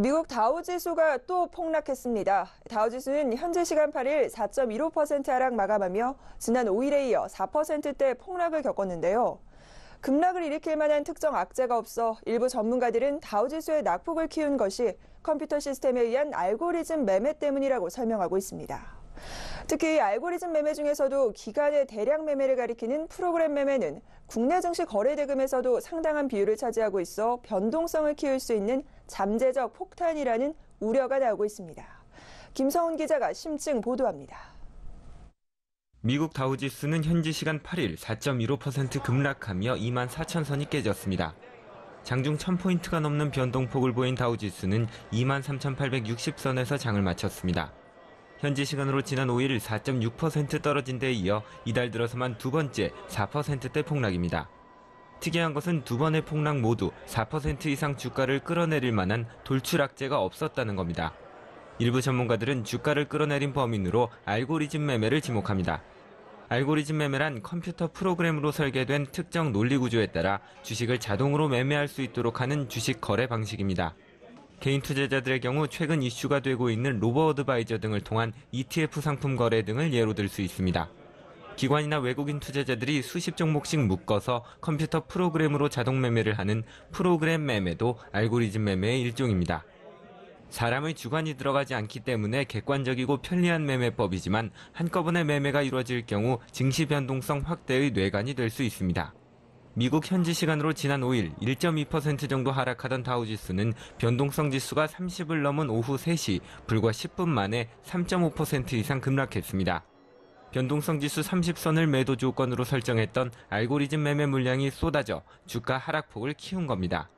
미국 다우지수가 또 폭락했습니다. 다우지수는 현재 시간 8일 4.15% 하락 마감하며 지난 5일에 이어 4%대 폭락을 겪었는데요. 급락을 일으킬 만한 특정 악재가 없어 일부 전문가들은 다우지수의 낙폭을 키운 것이 컴퓨터 시스템에 의한 알고리즘 매매 때문이라고 설명하고 있습니다. 특히 알고리즘 매매 중에서도 기간의 대량 매매를 가리키는 프로그램 매매는 국내 증시 거래 대금에서도 상당한 비율을 차지하고 있어 변동성을 키울 수 있는 잠재적 폭탄이라는 우려가 나오고 있습니다. 김성훈 기자가 심층 보도합니다. 미국 다우지수는 현지 시간 8일 4.15% 급락하며 2만 4천 선이 깨졌습니다. 장중 1000포인트가 넘는 변동폭을 보인 다우지수는 2만 3,860선에서 장을 마쳤습니다. 현지 시간으로 지난 5일 4.6% 떨어진 데 이어 이달 들어서만 두 번째 4%대 폭락입니다. 특이한 것은 두 번의 폭락 모두 4% 이상 주가를 끌어내릴 만한 돌출악재가 없었다는 겁니다. 일부 전문가들은 주가를 끌어내린 범인으로 알고리즘 매매를 지목합니다. 알고리즘 매매란 컴퓨터 프로그램으로 설계된 특정 논리 구조에 따라 주식을 자동으로 매매할 수 있도록 하는 주식 거래 방식입니다. 개인 투자자들의 경우 최근 이슈가 되고 있는 로버 어드바이저 등을 통한 ETF 상품 거래 등을 예로 들 수 있습니다. 기관이나 외국인 투자자들이 수십 종목씩 묶어서 컴퓨터 프로그램으로 자동 매매를 하는 프로그램 매매도 알고리즘 매매의 일종입니다. 사람의 주관이 들어가지 않기 때문에 객관적이고 편리한 매매법이지만 한꺼번에 매매가 이루어질 경우 증시 변동성 확대의 뇌관이 될 수 있습니다. 미국 현지 시간으로 지난 5일 1.2% 정도 하락하던 다우지수는 변동성 지수가 30을 넘은 오후 3시 불과 10분 만에 3.5% 이상 급락했습니다. 변동성 지수 30선을 매도 조건으로 설정했던 알고리즘 매매 물량이 쏟아져 주가 하락폭을 키운 겁니다.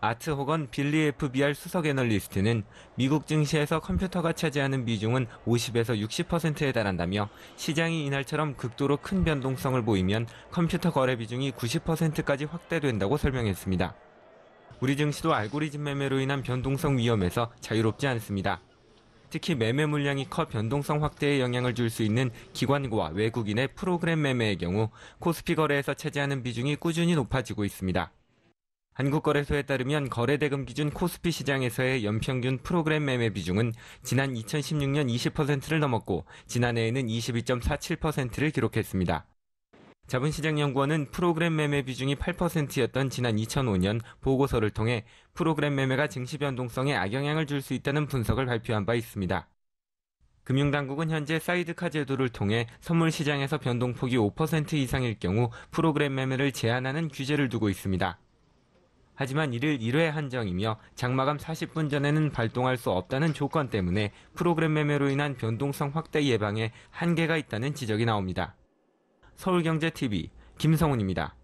아트 호건 빌리 FBR 수석 애널리스트는 미국 증시에서 컴퓨터가 차지하는 비중은 50에서 60%에 달한다며 시장이 이날처럼 극도로 큰 변동성을 보이면 컴퓨터 거래 비중이 90%까지 확대된다고 설명했습니다. 우리 증시도 알고리즘 매매로 인한 변동성 위험에서 자유롭지 않습니다. 특히 매매 물량이 커 변동성 확대에 영향을 줄 수 있는 기관과 외국인의 프로그램 매매의 경우 코스피 거래에서 차지하는 비중이 꾸준히 높아지고 있습니다. 한국거래소에 따르면 거래대금 기준 코스피 시장에서의 연평균 프로그램 매매 비중은 지난 2016년 20%를 넘었고 지난해에는 22.47%를 기록했습니다. 자본시장연구원은 프로그램 매매 비중이 8%였던 지난 2005년 보고서를 통해 프로그램 매매가 증시 변동성에 악영향을 줄 수 있다는 분석을 발표한 바 있습니다. 금융당국은 현재 사이드카 제도를 통해 선물 시장에서 변동폭이 5% 이상일 경우 프로그램 매매를 제한하는 규제를 두고 있습니다. 하지만 이를 1회 한정이며 장마감 40분 전에는 발동할 수 없다는 조건 때문에 프로그램 매매로 인한 변동성 확대 예방에 한계가 있다는 지적이 나옵니다. 서울경제TV 김성훈입니다.